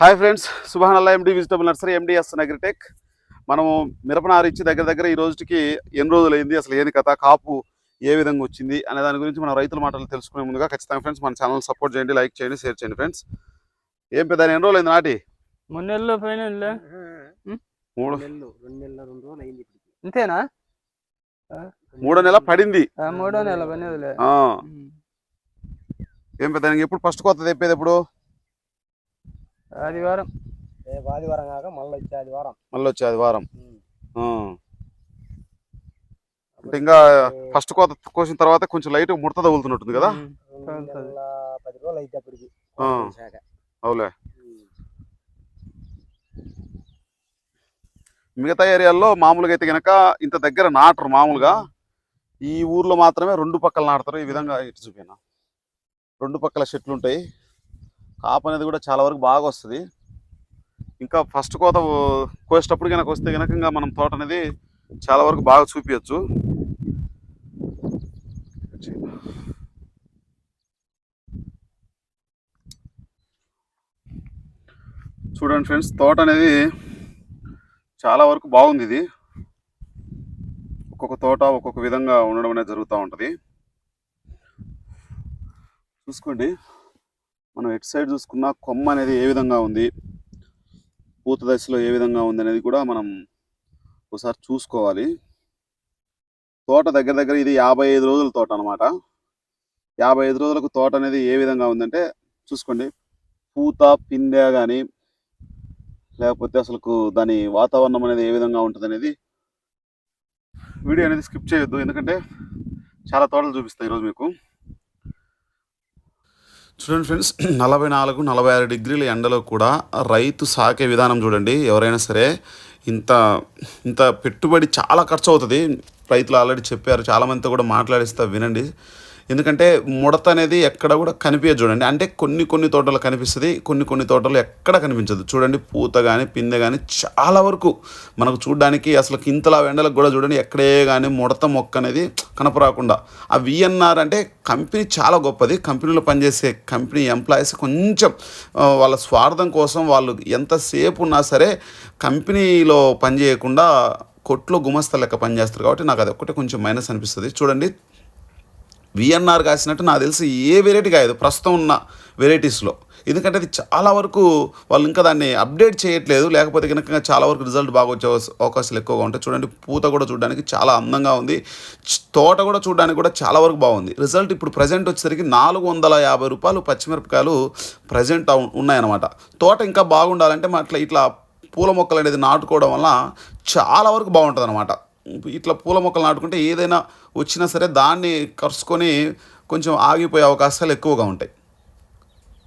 Hi friends Subhan Allah MD vegetable nursery MDS agritech మనము మిరపనారు ఇచ్చి దగ్గర దగ్గర ఈ రోజుకి ఎన్ని రోజులు అయింది అసలు ఏది కథ కాపు ఏ విధంగా వచ్చింది అనే దాని గురించి మనం రైతుల మాటలు తెలుసుకునే ముందుగా ఖచ్చితంగా ఫ్రెండ్స్ మన ఛానల్ సపోర్ట్ చేయండి లైక్ చేయండి షేర్ చేయండి ఫ్రెండ్స్. ఏం పెద్ద ఎన్ని రోజులు అయింది నాటి? మూడు నెలలు పైన నెలలు. మూడు. నెలలు రెండు నెలల రెండు రోజులు అయింది ఇప్పటికి అంతేనా మూడో నెల పడింది. ఆ, మూడో నెల ఏం పెద్ద ఎప్పుడు ఫస్ట్ కొత్త తెప్పేది ఎప్పుడు? ఆదివారం. రేపు ఆదివారం కాక మళ్ళీ వచ్చే ఆదివారం. మళ్ళీ వచ్చే ఆదివారం. అంటే ఇంకా ఫస్ట్ కోత కోసిన తర్వాత కొంచెం లైట్ ముడత తగులుతున్నట్టుంది కదా? పది రోజులు అయితే అప్పటికి. అవులే. మిగతా ఏరియాల్లో మామూలుగా అయితే గనక ఇంత దగ్గర నాటరు మామూలుగా. ఈ ఊర్లో మాత్రమే రెండు పక్కల నాటుతారు. ఈ విధంగా ఇటు చూపిన. రెండు పక్కల చెట్లు ఉంటాయి కాపు అనేది కూడా చాలా వరకు బాగా వస్తుంది. ఇంకా ఫస్ట్ కోత కోసేటప్పుడు కనుక వస్తే కనుక ఇంకా మనం తోట అనేది చాలా వరకు బాగా చూపించచ్చు చూడండి ఫ్రెండ్స్ తోట అనేది చాలా వరకు బాగుంది ఇది. ఒక్కొక్క తోట ఒక్కొక్క విధంగా ఉండడం అనేది జరుగుతూ ఉంటుంది. చూసుకోండి. మనం ఎటు సైడ్ చూసుకున్న కొమ్మ అనేది ఏ విధంగా ఉంది? పూత దశలో ఏ విధంగా ఉంది అనేది కూడా మనం ఒకసారి చూసుకోవాలి. తోట దగ్గర దగ్గర ఇది యాభై ఐదు రోజుల తోట అనమాట యాభై ఐదు రోజులకు తోట అనేది ఏ విధంగా ఉందంటే చూసుకోండి. పూత పిందె కానీ లేకపోతే అసలు దాని వాతావరణం అనేది ఏ విధంగా ఉంటుంది అనేది వీడియో అనేది స్కిప్ చేయొద్దు. ఎందుకంటే చాలా తోటలు చూపిస్తాయి ఈరోజు మీకు. చూడండి ఫ్రెండ్స్ నలభై నాలుగు నలభై ఆరు డిగ్రీల ఎండలో కూడా రైతు సాకే విధానం చూడండి. ఎవరైనా సరే ఇంత ఇంత పెట్టుబడి చాలా ఖర్చు అవుతుంది. రైతులు ఆల్రెడీ చెప్పారు చాలామందితో కూడా మాట్లాడిస్తా వినండి. ఎందుకంటే ముడత అనేది ఎక్కడ కూడా కనిపించదు చూడండి. అంటే కొన్ని కొన్ని తోటలు కనిపిస్తుంది కొన్ని కొన్ని తోటలు ఎక్కడ కనిపించదు. చూడండి పూత కానీ పిందె కానీ చాలా వరకు మనకు చూడడానికి అసలు ఇంతలా ఎండలకు కూడా చూడండి ఎక్కడే కానీ ముడత మొక్క అనేది కనపరాకుండా. ఆ విఎన్ఆర్ అంటే కంపెనీ చాలా గొప్పది. కంపెనీలో పనిచేసే కంపెనీ ఎంప్లాయీస్ కొంచెం వాళ్ళ స్వార్థం కోసం వాళ్ళు ఎంతసేపు ఉన్నా సరే కంపెనీలో పనిచేయకుండా కొట్లో గుమస్తా లెక్క పనిచేస్తారు కాబట్టి నాకు అది ఒక్కటే కొంచెం మైనస్ అనిపిస్తుంది. చూడండి విఎన్ఆర్ కాసినట్టు నాకు తెలిసి ఏ వెరైటీ కాదు. ప్రస్తుతం ఉన్న వెరైటీస్లో ఎందుకంటే అది చాలా వరకు వాళ్ళు ఇంకా దాన్ని అప్డేట్ చేయట్లేదు. లేకపోతే కనుక చాలా వరకు రిజల్ట్ బాగా వచ్చే అవకాశాలు ఎక్కువగా ఉంటాయి. చూడండి పూత కూడా చూడడానికి చాలా అందంగా ఉంది. తోట కూడా చూడడానికి కూడా చాలా వరకు బాగుంది. రిజల్ట్ ఇప్పుడు ప్రజెంట్ వచ్చేసరికి నాలుగు వందల యాభై రూపాయలు పచ్చిమిరపకాయలు ప్రజెంట్ ఉన్నాయన్నమాట. తోట ఇంకా బాగుండాలంటే మా అట్లా ఇట్లా పూల మొక్కలు అనేది నాటుకోవడం వల్ల చాలా వరకు బాగుంటుంది అనమాట ఇట్లా పూల మొక్కలు నాటుకుంటే ఏదైనా వచ్చినా సరే దాన్ని కరుచుకొని కొంచెం ఆగిపోయే అవకాశాలు ఎక్కువగా ఉంటాయి.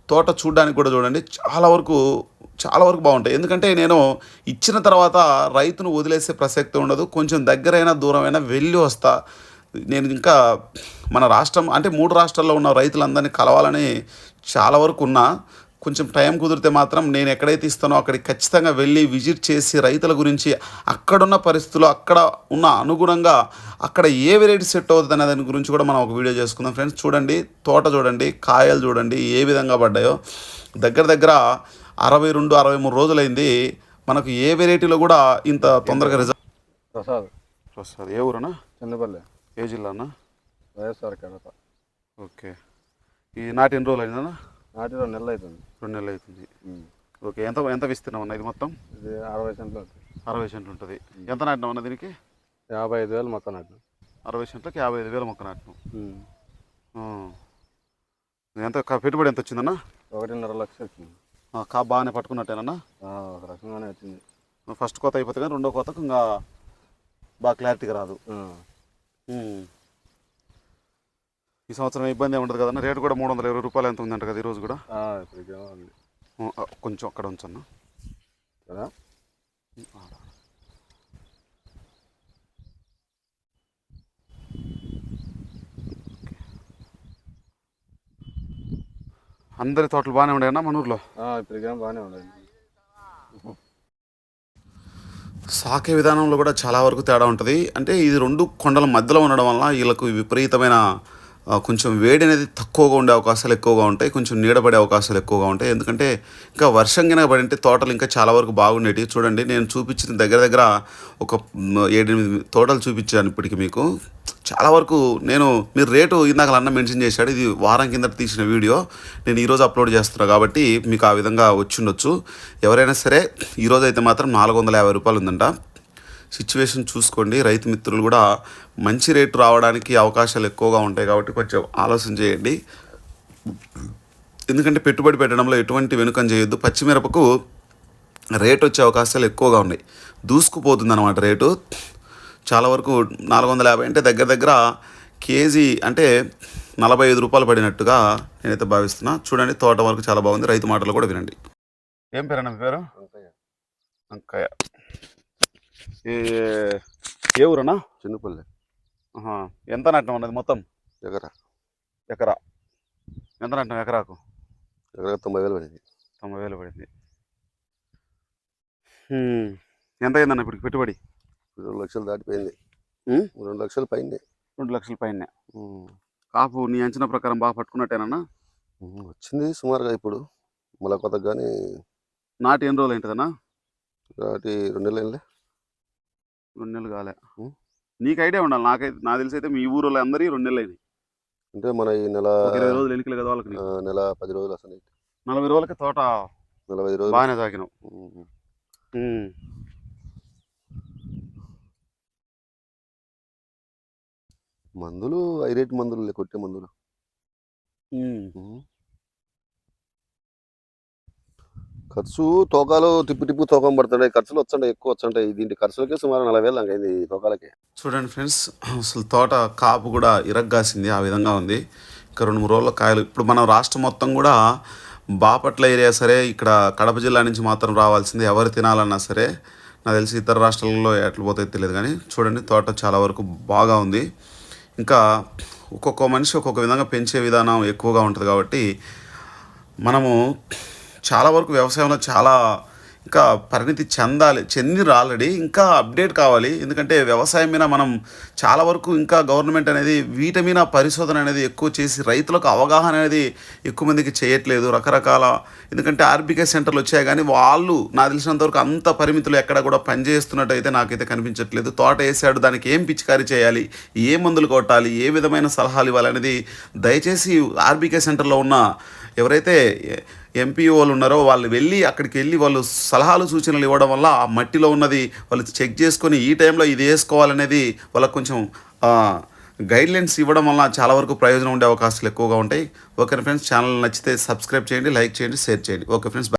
తోట చూడడానికి కూడా చూడండి చాలా వరకు చాలా వరకు బాగుంటాయి. ఎందుకంటే నేను ఇచ్చిన తర్వాత రైతును వదిలేసే ప్రసక్తి ఉండదు. కొంచెం దగ్గరైనా దూరమైనా వెళ్ళి వస్తా. నేను ఇంకా మన రాష్ట్రం అంటే మూడు రాష్ట్రాల్లో ఉన్న రైతులందరినీ కలవాలని చాలా వరకు ఉన్నా. కొంచెం టైం కుదిరితే మాత్రం నేను ఎక్కడైతే ఇస్తానో అక్కడికి ఖచ్చితంగా వెళ్ళి విజిట్ చేసి రైతుల గురించి అక్కడున్న పరిస్థితులు అక్కడ ఉన్న అనుగుణంగా అక్కడ ఏ వెరైటీ సెట్ అవుతుంది అనే దాని గురించి కూడా మనం ఒక వీడియో చేసుకుందాం. ఫ్రెండ్స్ చూడండి తోట చూడండి కాయలు చూడండి ఏ విధంగా పడ్డాయో. దగ్గర దగ్గర అరవై రెండు అరవై మూడు రోజులైంది మనకు ఏ వెరైటీలో కూడా ఇంత తొందరగా రిజల్ట్ ప్రసాద్. వస్తుంది ఏ ఊరనా చిన్నపల్లె ఏ జిల్లానా? వైఎస్ఆర్ కడప. ఓకే. ఈ నాటి ఎన్ని రోజులు అయిందన్నా నాటి రెండు నెలలు అవుతుంది. రెండు నెలలు అవుతుంది. ఓకే ఎంత ఎంత విస్తీర్ణం అన్న ఇది మొత్తం? ఇది అరవై సెంట్లు అరవై సెంట్లు ఉంటుంది. ఎంత నాటినాం అన్న దీనికి? యాభై ఐదు వేలు మొక్క నాటిన. అరవై సెంట్లకి యాభై ఐదు వేల మొక్క నాటినాం. ఎంత పెట్టుబడి ఎంత వచ్చిందన్న? ఒకటిన్నర లక్ష వచ్చింది. కా బాగానే పట్టుకున్నట్టేనన్నా? ఒక రకంగానే వచ్చింది. ఫస్ట్ కోత అయిపోతే కానీ రెండో కోతకు ఇంకా బాగా క్లారిటీగా రాదు. ఈ సంవత్సరం ఇబ్బంది ఉండదు కదన్న? రేటు కూడా మూడు వందల ఇరవై రూపాయలు ఎంత ఉందంట కదా ఈరోజు కూడా? కొంచెం అక్కడ ఉంచన్న. కదా? అందరి తోటలు బాగానే ఉండేనా మన ఊర్లో? ఇప్పటికేమో బాగానే ఉండదు సాకే విధానంలో కూడా చాలా వరకు తేడా ఉంటుంది. అంటే ఇది రెండు కొండల మధ్యలో ఉండడం వల్ల వీళ్ళకు విపరీతమైన కొంచెం వేడి అనేది తక్కువగా ఉండే అవకాశాలు ఎక్కువగా ఉంటాయి కొంచెం నీడపడే అవకాశాలు ఎక్కువగా ఉంటాయి. ఎందుకంటే ఇంకా వర్షం కింద పడింటే తోటలు ఇంకా చాలా వరకు బాగుండేవి చూడండి నేను చూపించిన దగ్గర దగ్గర ఒక ఏడెనిమిది తోటలు చూపించాను ఇప్పటికి మీకు. చాలా వరకు నేను మీరు రేటు ఇందాక అన్న మెన్షన్ చేశాడు. ఇది వారం కింద తీసిన వీడియో. నేను ఈరోజు అప్లోడ్ చేస్తున్నాను కాబట్టి మీకు ఆ విధంగా వచ్చి ఉండొచ్చు. ఎవరైనా సరే ఈరోజు అయితే మాత్రం నాలుగు వందల యాభై రూపాయలు ఉందంట. సిచ్యువేషన్ చూసుకోండి. రైతు మిత్రులు కూడా మంచి రేటు రావడానికి అవకాశాలు ఎక్కువగా ఉంటాయి కాబట్టి కొంచెం ఆలోచన చేయండి. ఎందుకంటే పెట్టుబడి పెట్టడంలో ఎటువంటి వెనుకం చేయొద్దు. పచ్చిమిరపకు రేట్ వచ్చే అవకాశాలు ఎక్కువగా ఉన్నాయి. దూసుకుపోతుంది అనమాట రేటు. చాలా వరకు నాలుగు వందల యాభై అంటే దగ్గర దగ్గర కేజీ అంటే నలభై ఐదు రూపాయలు పడినట్టుగా నేనైతే భావిస్తున్నా. చూడండి తోట వరకు చాలా బాగుంది. రైతు మాటలు కూడా వినండి. ఏం పేరు పేరు? అంకయ్య ఏ ఊరన్నా? చిన్నపల్లి. ఎంత నట్టం ఉన్నది మొత్తం? ఎకరా. ఎకరా. ఎంత నట్టం ఎకరాకు? ఎకరా తొంభై వేలు పడింది. తొంభై వేలు పడింది. ఎంత అయిందన్న ఇప్పుడు పెట్టుబడి? రెండు లక్షలు దాటిపోయింది? రెండు లక్షలు పైన రెండు లక్షల పైన. కాపు నీ అంచనా ప్రకారం బాగా పట్టుకున్నట్టేనన్నా? వచ్చింది సుమారుగా ఇప్పుడు. మళ్ళా కొత్త కానీ నాటి ఎన్ని రోజులు ఏంటిదన్నా కాబట్టి రెండు నెలలు రెండు నెలలు కాలే. నీకు ఐడియా ఉండాలి. నాకైతే నాకు తెలిసి అయితే మీ ఊరిలో అందరి రెండు నెలలు అయినాయి. అంటే మన ఈ నెల ఇరవై రోజులు ఎన్నికలు కదా వాళ్ళకి. నెల పది రోజులు అసలు నలభై రోజులకి తోట నలభై రోజులు. బాగానే. ఉం. మందులు హై రేట్ మందులు లే, కొట్టే మందులు. ఖర్చు తోకాలు తిప్పు తిప్పు తోకం పడుతుండే. ఖర్చులు వచ్చండి ఎక్కువ వచ్చంటాయి దీంటి ఖర్చులకే సుమారు నలభై వేలు అయింది తోకాలకి. చూడండి ఫ్రెండ్స్ అసలు తోట కాపు కూడా ఇరగ్గాసింది. ఆ విధంగా ఉంది. ఇంకా రెండు మూడు రోజుల కాయలు. ఇప్పుడు మనం రాష్ట్రం మొత్తం కూడా బాపట్ల ఏరియా సరే ఇక్కడ కడప జిల్లా నుంచి మాత్రం రావాల్సింది ఎవరు తినాలన్నా సరే. నాకు తెలిసి ఇతర రాష్ట్రాలలో ఎట్లా పోతే తెలియదు కానీ చూడండి తోట చాలా వరకు బాగా ఉంది. ఇంకా ఒక్కొక్క మనిషి ఒక్కొక్క విధంగా పెంచే విధానం ఎక్కువగా ఉంటుంది కాబట్టి మనము చాలా వరకు వ్యవసాయంలో చాలా ఇంకా పరిణితి చెందాలి చెందిరు ఆల్రెడీ ఇంకా అప్డేట్ కావాలి. ఎందుకంటే వ్యవసాయం మీద మనం చాలా వరకు ఇంకా గవర్నమెంట్ అనేది వీటి మీద పరిశోధన అనేది ఎక్కువ చేసి రైతులకు అవగాహన అనేది ఎక్కువ మందికి చేయట్లేదు. రకరకాల ఎందుకంటే ఆర్బికే సెంటర్లు వచ్చాయి కానీ వాళ్ళు నాకు తెలిసినంతవరకు అంత పరిమితులు ఎక్కడ కూడా పనిచేస్తున్నట్టు అయితే నాకైతే కనిపించట్లేదు. తోట వేసాడు దానికి ఏం పిచికారీ చేయాలి ఏ మందులు కొట్టాలి ఏ విధమైన సలహాలు ఇవ్వాలనేది దయచేసి ఆర్బికే సెంటర్లో ఉన్న ఎవరైతే ఎంపీఓలు ఉన్నారో వాళ్ళు వెళ్ళి అక్కడికి వెళ్ళి వాళ్ళు సలహాలు సూచనలు ఇవ్వడం వల్ల ఆ మట్టిలో ఉన్నది వాళ్ళు చెక్ చేసుకొని ఈ టైంలో ఇది వేసుకోవాలనేది వాళ్ళకు కొంచెం గైడ్లైన్స్ ఇవ్వడం వల్ల చాలా వరకు ప్రయోజనం ఉండే అవకాశాలు ఎక్కువగా ఉంటాయి. ఓకే ఫ్రెండ్స్ ఛానల్ నచ్చితే సబ్స్క్రైబ్ చేయండి లైక్ చేయండి షేర్ చేయండి. Okay friends